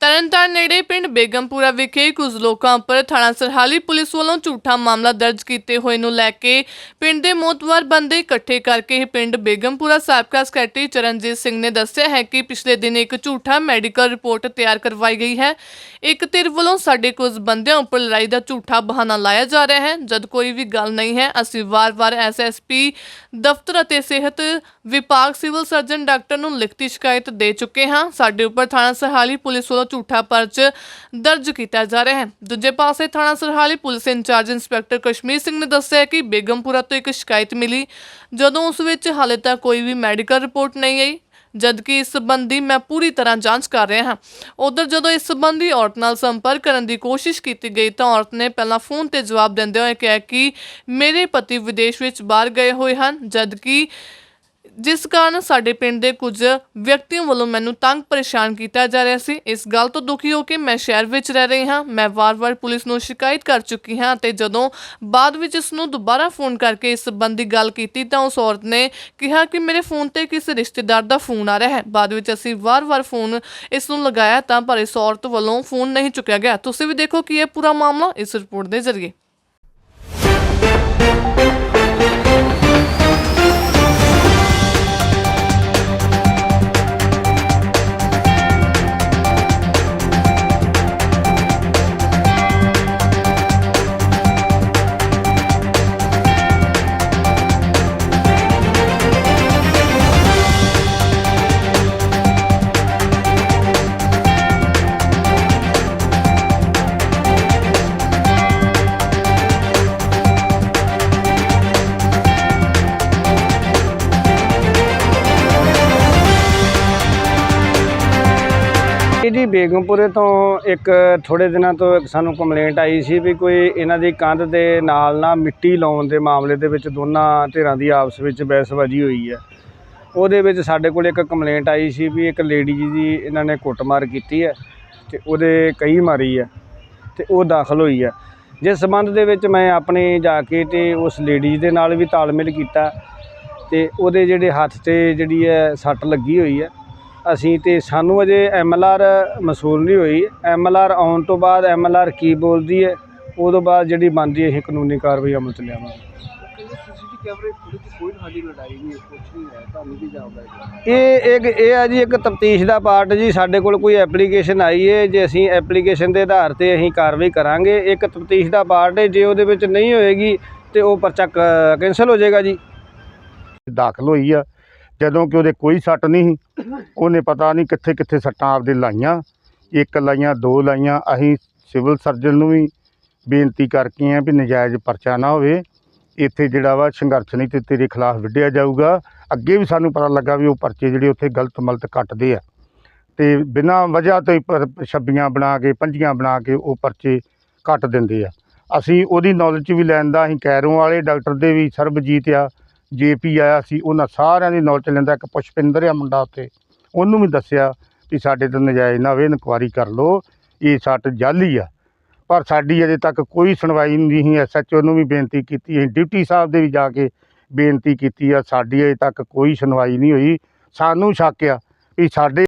ਤਰਨਤਾਰਨ ਨੇੜੇ ਪਿੰਡ ਬੇਗਮਪੁਰਾ ਵਿਖੇ ਕੁਝ ਲੋਕਾਂ ਉੱਪਰ ਥਾਣਾ ਸਰਹਾਲੀ ਪੁਲਿਸ ਵੱਲੋਂ ਝੂਠਾ ਮਾਮਲਾ ਦਰਜ ਕੀਤੇ ਹੋਏ ਨੂੰ ਲੈ ਕੇ ਪਿੰਡ ਦੇ ਮੋਤਵਾਰ ਬੰਦੇ ਇਕੱਠੇ ਕਰਕੇ ਪਿੰਡ ਬੇਗਮਪੁਰਾ ਸਾਬਕਾ ਸਕੱਤਰੀ ਚਰਨਜੀਤ ਸਿੰਘ ਨੇ ਦੱਸਿਆ ਹੈ ਕਿ ਪਿਛਲੇ ਦਿਨ ਇੱਕ ਝੂਠਾ ਮੈਡੀਕਲ ਰਿਪੋਰਟ ਤਿਆਰ ਕਰਵਾਈ ਗਈ ਹੈ। ਇੱਕ ਧਿਰ ਵੱਲੋਂ ਸਾਡੇ ਕੁਝ ਬੰਦਿਆਂ ਉੱਪਰ ਲੜਾਈ ਦਾ ਝੂਠਾ ਬਹਾਨਾ ਲਾਇਆ ਜਾ ਰਿਹਾ ਹੈ। ਜਦ ਕੋਈ ਵੀ ਗੱਲ ਨਹੀਂ ਹੈ, ਅਸੀਂ ਵਾਰ-ਵਾਰ ਐਸਐਸਪੀ ਦਫ਼ਤਰ ਅਤੇ ਸਿਹਤ ਵਿਭਾਗ ਸਿਵਲ ਸਰਜਨ ਡਾਕਟਰ ਨੂੰ ਲਿਖਤੀ ਸ਼ਿਕਾਇਤ ਦੇ ਚੁੱਕੇ ਹਾਂ। ਸਾਡੇ ਉੱਪਰ ਥਾਣਾ ਸਰਹਾਲੀ ਪੁਲਿਸ ਵੱਲੋਂ ਝੂਠਾ ਪਰਚ ਦਰਜ ਕੀਤਾ ਜਾ ਰਿਹਾ ਹੈ। ਦੂਜੇ ਪਾਸੇ ਥਾਣਾ Sarhali police in charge inspector Kashmir Singh ਨੇ ਦੱਸਿਆ ਕਿ ਬੇਗਮਪੁਰਾ ਤੋਂ ਇੱਕ ਸ਼ਿਕਾਇਤ ਮਿਲੀ, ਜਦੋਂ ਉਸ ਵਿੱਚ ਹਾਲੇ ਤੱਕ ਕੋਈ ਵੀ ਮੈਡੀਕਲ ਰਿਪੋਰਟ ਨਹੀਂ ਆਈ, ਜਦਕਿ ਇਸ ਸੰਬੰਧੀ ਮੈਂ ਪੂਰੀ ਤਰ੍ਹਾਂ ਜਾਂਚ ਕਰ ਰਿਹਾ ਹਾਂ। ਉਧਰ ਜਦੋਂ ਇਸ ਸੰਬੰਧੀ ਔਰਤ ਨਾਲ ਸੰਪਰਕ ਕਰਨ ਦੀ ਕੋਸ਼ਿਸ਼ ਕੀਤੀ ਗਈ ਤਾਂ ਔਰਤ ਨੇ ਪਹਿਲਾਂ ਫੋਨ ਤੇ ਜਵਾਬ ਦਿੰਦੇ ਹੋਏ ਕਿਹਾ ਕਿ ਮੇਰੇ ਪਤੀ ਵਿਦੇਸ਼ ਵਿੱਚ ਬਾਹਰ ਗਏ ਹੋਏ ਹਨ, ਜਦਕਿ ਜਿਸ ਕਾਰਨ ਸਾਡੇ ਪਿੰਡ ਦੇ ਕੁਝ ਵਿਅਕਤੀਆਂ ਵੱਲੋਂ ਮੈਨੂੰ ਤੰਗ ਪਰੇਸ਼ਾਨ ਕੀਤਾ ਜਾ ਰਿਹਾ ਸੀ, ਇਸ ਗੱਲ ਤੋਂ ਦੁਖੀ ਹੋ ਕੇ ਮੈਂ ਸ਼ਹਿਰ ਵਿੱਚ ਰਹਿ ਰਹੀ ਹਾਂ। ਮੈਂ ਵਾਰ-ਵਾਰ ਪੁਲਿਸ ਨੂੰ ਸ਼ਿਕਾਇਤ ਕਰ ਚੁੱਕੀ ਹਾਂ ਤੇ ਜਦੋਂ ਬਾਅਦ ਵਿੱਚ ਇਸ ਨੂੰ ਦੁਬਾਰਾ ਫੋਨ ਕਰਕੇ ਇਸ ਸੰਬੰਧੀ ਗੱਲ ਕੀਤੀ ਤਾਂ ਉਸ ਔਰਤ ਨੇ ਕਿਹਾ ਕਿ ਮੇਰੇ ਫੋਨ ਤੇ ਕਿਸੇ ਰਿਸ਼ਤੇਦਾਰ ਦਾ ਫੋਨ ਆ ਰਿਹਾ ਹੈ। ਬਾਅਦ ਵਿੱਚ ਅਸੀਂ ਵਾਰ-ਵਾਰ ਫੋਨ ਇਸ ਨੂੰ ਲਗਾਇਆ ਤਾਂ ਪਰ ਇਸ ਔਰਤ ਵੱਲੋਂ ਫੋਨ ਨਹੀਂ ਚੁੱਕਿਆ ਗਿਆ। ਤੁਸੀਂ ਵੀ ਦੇਖੋ ਕਿ ਇਹ ਪੂਰਾ ਮਾਮਲਾ ਇਸ ਰਿਪੋਰਟ ਦੇ ਜ਼ਰੀਏ। ਜੀ, ਬੇਗਮਪੁਰੇ ਤੋਂ ਇੱਕ ਥੋੜੇ ਦਿਨਾਂ ਤੋਂ ਇੱਕ ਸਾਨੂੰ ਕੰਪਲੇਂਟ ਆਈ ਸੀ ਵੀ ਕੋਈ ਇਹਨਾਂ ਦੀ ਕੰਧ ਦੇ ਨਾਲ ਨਾ ਮਿੱਟੀ ਲਾਉਣ ਦੇ ਮਾਮਲੇ ਦੇ ਵਿੱਚ ਦੋਨਾਂ ਧਿਰਾਂ ਦੀ ਆਪਸ ਵਿੱਚ ਬਹਿਸਬਾਜ਼ੀ ਹੋਈ ਹੈ। ਉਹਦੇ ਵਿੱਚ ਸਾਡੇ ਕੋਲ ਇੱਕ ਕੰਪਲੇਂਟ ਆਈ ਸੀ ਵੀ ਇੱਕ ਲੇਡੀ ਜੀ ਦੀ ਇਹਨਾਂ ਨੇ ਕੁੱਟਮਾਰ ਕੀਤੀ ਹੈ ਤੇ ਉਹਦੇ ਕਈ ਮਾਰੀ ਹੈ ਤੇ ਉਹ ਦਾਖਲ ਹੋਈ ਹੈ। ਜਿਸ ਸੰਬੰਧ ਦੇ ਵਿੱਚ ਮੈਂ ਆਪਣੇ ਜਾ ਕੇ ਤੇ ਉਸ ਲੇਡੀ ਦੇ ਨਾਲ ਵੀ ਤਾਲਮੇਲ ਕੀਤਾ ਤੇ ਉਹਦੇ ਜਿਹੜੇ ਹੱਥ ਤੇ ਜਿਹੜੀ ਹੈ ਸੱਟ ਲੱਗੀ ਹੋਈ ਹੈ ਅਸੀਂ ਤੇ ਸਾਨੂੰ ਅਜੇ ਐਮਐਲਆਰ ਮਸੂਲ ਨਹੀਂ ਹੋਈ। ਐਮਐਲਆਰ ਆਉਣ ਤੋਂ ਬਾਅਦ ਐਮਐਲਆਰ ਕੀ ਬੋਲਦੀ ਹੈ ਉਦੋਂ ਬਾਅਦ ਜਿਹੜੀ ਬਣਦੀ ਹੈ, ਅਸੀਂ ਕਾਨੂੰਨੀ ਕਾਰਵਾਈ ਅਮਲ ਚ ਲਿਆਵਾਂਗੇ। ਇਹ ਇੱਕ, ਇਹ ਆ ਜੀ ਇੱਕ ਤਫਤੀਸ਼ ਦਾ ਪਾਰਟ ਜੀ। ਸਾਡੇ ਕੋਲ ਕੋਈ ਐਪਲੀਕੇਸ਼ਨ ਆਈ ਹੈ, ਜੇ ਅਸੀਂ ਐਪਲੀਕੇਸ਼ਨ ਦੇ ਆਧਾਰ ਤੇ ਅਸੀਂ ਕਾਰਵਾਈ ਕਰਾਂਗੇ। ਇੱਕ ਤਫਤੀਸ਼ ਦਾ ਪਾਰਟ ਹੈ, ਜੇ ਉਹਦੇ ਵਿੱਚ ਨਹੀਂ ਹੋਏਗੀ, ਤੇ ਉਹ ਪਰਚਾ ਕੈਂਸਲ ਹੋ ਜਾਏਗਾ ਜੀ। ਦਾਖਲ ਹੋਈ ਆ। ਜਦੋਂ ਕਿ ਉਹਦੇ ਕੋਈ ਸੱਟ ਨਹੀਂ ਸੀ, ਉਹਨੇ ਪਤਾ ਨਹੀਂ ਕਿੱਥੇ ਕਿੱਥੇ ਸੱਟਾਂ ਆਪਦੇ ਲਾਈਆਂ। ਇੱਕ ਲਾਈਆਂ, ਦੋ ਲਾਈਆਂ। ਅਸੀਂ ਸਿਵਲ ਸਰਜਨ ਨੂੰ ਵੀ ਬੇਨਤੀ ਕਰਕੇ ਆ ਵੀ ਨਜਾਇਜ਼ ਪਰਚਾ ਨਾ ਹੋਵੇ। ਇੱਥੇ ਜਿਹੜਾ ਵਾ ਸੰਘਰਸ਼ ਨਹੀਂ ਤੇ ਤੇਰੇ ਖਿਲਾਫ ਵਿੱਢਿਆ ਜਾਊਗਾ। ਅੱਗੇ ਵੀ ਸਾਨੂੰ ਪਤਾ ਲੱਗਾ ਵੀ ਉਹ ਪਰਚੇ ਜਿਹੜੇ ਉੱਥੇ ਗਲਤ ਮਲਤ ਕੱਟਦੇ ਆ। ਤੇ ਬਿਨਾਂ ਵਜ੍ਹਾ ਤੋਂ ਹੀ ਛੱਬੀਆਂ ਬਣਾ ਕੇ, ਪੰਜੀਆਂ ਬਣਾ ਕੇ ਉਹ ਪਰਚੇ ਕੱਟ ਦਿੰਦੇ ਆ। ਅਸੀਂ ਉਹਦੀ ਨੌਲੇਜ ਵੀ ਲੈਣ ਦਾ ਅਸੀਂ ਕੈਰੋਂ ਵਾਲੇ ਡਾਕਟਰ ਦੇ ਵੀ ਸਰਬਜੀਤ ਆ। ਜੇਪੀ ਆਇਆ ਸੀ, ਉਹਨਾਂ ਸਾਰਿਆਂ ਦੀ ਨੌਲੇਜ ਲੈਂਦਾ, ਇੱਕ ਪੁਸ਼ਪਿੰਦਰ ਆ ਮੁੰਡਾ ਉੱਥੇ। ਉਹਨੂੰ ਵੀ ਦੱਸਿਆ ਵੀ ਸਾਡੇ ਤੋਂ ਨਜਾਇਜ਼ ਨਾ ਹੋਵੇ ਇਨਕੁਆਰੀ ਕਰ ਲਓ, ਇਹ ਸੱਟ ਜਾਲੀ ਆ। ਪਰ ਸਾਡੀ ਅਜੇ ਤੱਕ ਕੋਈ ਸੁਣਵਾਈ ਨਹੀਂ ਸੀ ਐਸਐਚਓ ਨੂੰ ਵੀ ਬੇਨਤੀ ਕੀਤੀ, ਅਸੀਂ ਡਿਪਟੀ ਸਾਹਿਬ ਦੇ ਵੀ ਜਾ ਕੇ ਬੇਨਤੀ ਕੀਤੀ ਆ, ਸਾਡੀ ਅਜੇ ਤੱਕ ਕੋਈ ਸੁਣਵਾਈ ਨਹੀਂ ਹੋਈ। ਸਾਨੂੰ ਸ਼ੱਕ ਆ ਵੀ ਸਾਡੇ